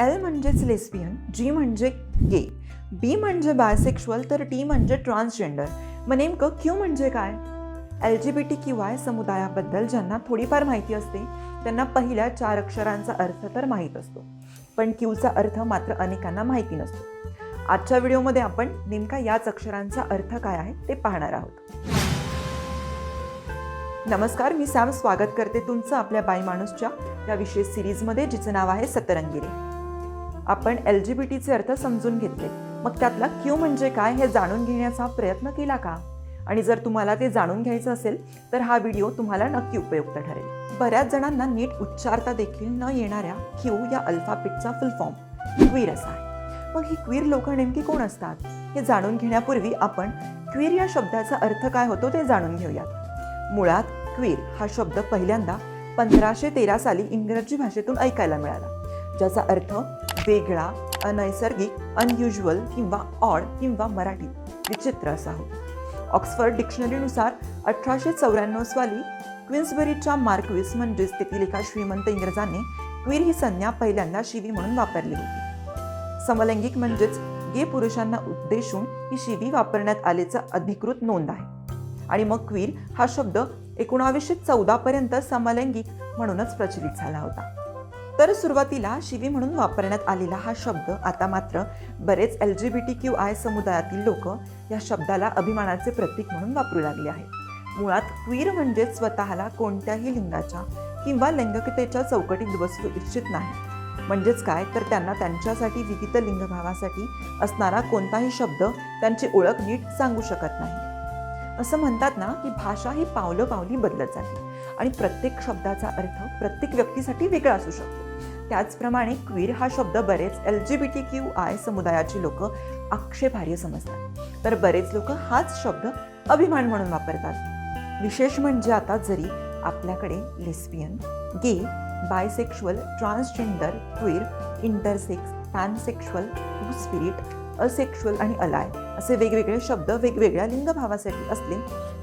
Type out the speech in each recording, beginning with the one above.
L म्हणजेच lesbian जी म्हणजे गे बी म्हणजे बायसेक्शुअल तर टी म्हणजे ट्रान्सजेंडर मग नेमकं क्यू म्हणजे काय? L G B T Q I समुदायाबद्दल ज्यांना थोडीफार माहिती असते त्यांना पहिल्या चार अक्षरांचा अर्थ तर माहीत असतो. पण क्यूचा अर्थ मात्र अनेकांना माहिती नसतो. आजच्या व्हिडिओमध्ये आपण नेमका याच अक्षरांचा अर्थ काय आहे ते पाहणार आहोत. नमस्कार मी सॅम. स्वागत करते तुमचं आपल्या बाई माणूसच्या या विशेष सिरीजमध्ये जिचं नाव आहे सतरंगिरी. आपण एल जी बी टीचे अर्थ समजून घेतले. मग त्यातला क्यू म्हणजे काय हे जाणून घेण्याचा प्रयत्न केला का? आणि जर तुम्हाला ते जाणून घ्यायचं असेल तर हा व्हिडिओ तुम्हाला नक्की उपयुक्त ठरेल. बऱ्याच जणांना नीट उच्चारता देखील न येणाऱ्या क्यू या अल्फाबेटचा फुल फॉर्म क्वीर असा आहे. मग ही क्वीर लोक नेमकी कोण असतात? हे जाणून घेण्यापूर्वी आपण क्वीर या शब्दाचा अर्थ काय होतो ते जाणून घेऊयात. मुळात क्वीर हा शब्द पहिल्यांदा पंधराशे तेरा साली इंग्रजी भाषेतून ऐकायला मिळाला. ज्याचा अर्थ वेगळा अनैसर्गिक अनयुज्युअल किंवा ऑड किंवा मराठी विचित्र असा हो ऑक्सफर्ड डिक्शनरीनुसार अठराशे चौऱ्याण्णव साली क्विन्सबरीच्या मार्कविस म्हणजेच तेथील एका श्रीमंत इंग्रजाने क्वीर ही संज्ञा पहिल्यांदा शिवी म्हणून वापरली होती. समलैंगिक म्हणजेच गे पुरुषांना उद्देशून ही शिवी वापरण्यात आल्याचं अधिकृत नोंद आहे. आणि मग क्वीर हा शब्द एकोणावीसशे चौदा पर्यंत समलैंगिक म्हणूनच प्रचलित झाला होता. तर सुरुवातीला शिवी म्हणून वापरण्यात आलेला हा शब्द आता मात्र बरेच L G B T Q I समुदायातील लोक या शब्दाला अभिमानाचे प्रतीक म्हणून वापरू लागले आहेत. मुळात क्वीर म्हणजे स्वतःला कोणत्याही लिंगाच्या किंवा लैंगिकतेच्या चौकटीत बसू इच्छित नाही. म्हणजेच काय? तर त्यांना त्यांच्यासाठी विविध लिंगभावासाठी असणारा कोणताही शब्द त्यांची ओळख नीट सांगू शकत नाही. असं म्हणतात ना की भाषा ही पावलं पावली बदलत जाते आणि प्रत्येक शब्दाचा अर्थ प्रत्येक व्यक्तीसाठी वेगळा असू शकतो. त्याचप्रमाणे क्वीर हा शब्द बरेच L G B T Q I समुदायाची लोक आक्षेपार्ह समजतात. तर बरेच लोक हाच शब्द अभिमान म्हणून वापरतात. विशेष म्हणजे आता जरी आपल्याकडे lesbian gay bisexual transgender queer intersex pansexual two spirit asexual आणि अलाय असे वेगवेगळे शब्द वेगवेगळ्या लिंगभावासाठी असले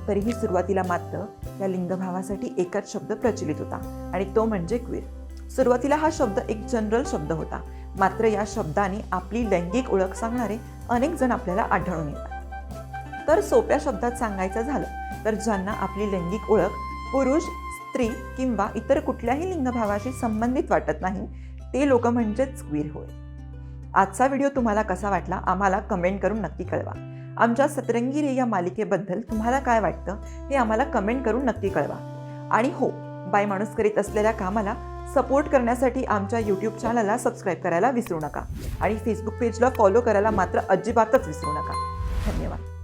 तरीही सुरुवातीला मात्र या लिंगभावासाठी एकच शब्द प्रचलित होता आणि तो म्हणजे क्वीर सुरुवातीला हा शब्द एक जनरल शब्द होता. मात्र या शब्दाने आपली लैंगिक ओळख सांगणारे अनेक जण आपल्याला आढळून येतात. तर सोप्या शब्दात सांगायचं झालं तर ज्यांना आपली लैंगिक ओळख पुरुष स्त्री किंवा इतर कुठल्याही लिंगभावाशी संबंधित वाटत नाही ते लोक म्हणजेच क्वीर होय. आजचा व्हिडिओ तुम्हाला कसा वाटला आम्हाला कमेंट करून नक्की कळवा. आमच्या सतरंगी रे या मालिकेबद्दल तुम्हाला काय वाटतं हे आम्हाला कमेंट करून नक्की कळवा. आणि हो बाय माणूस करीत असलेल्या कामाला सपोर्ट करण्यासाठी आमच्या यूट्यूब चॅनलला सबस्क्राईब करायला विसरू नका. आणि फेसबुक पेजला फॉलो करायला मात्र अजिबातच विसरू नका. धन्यवाद.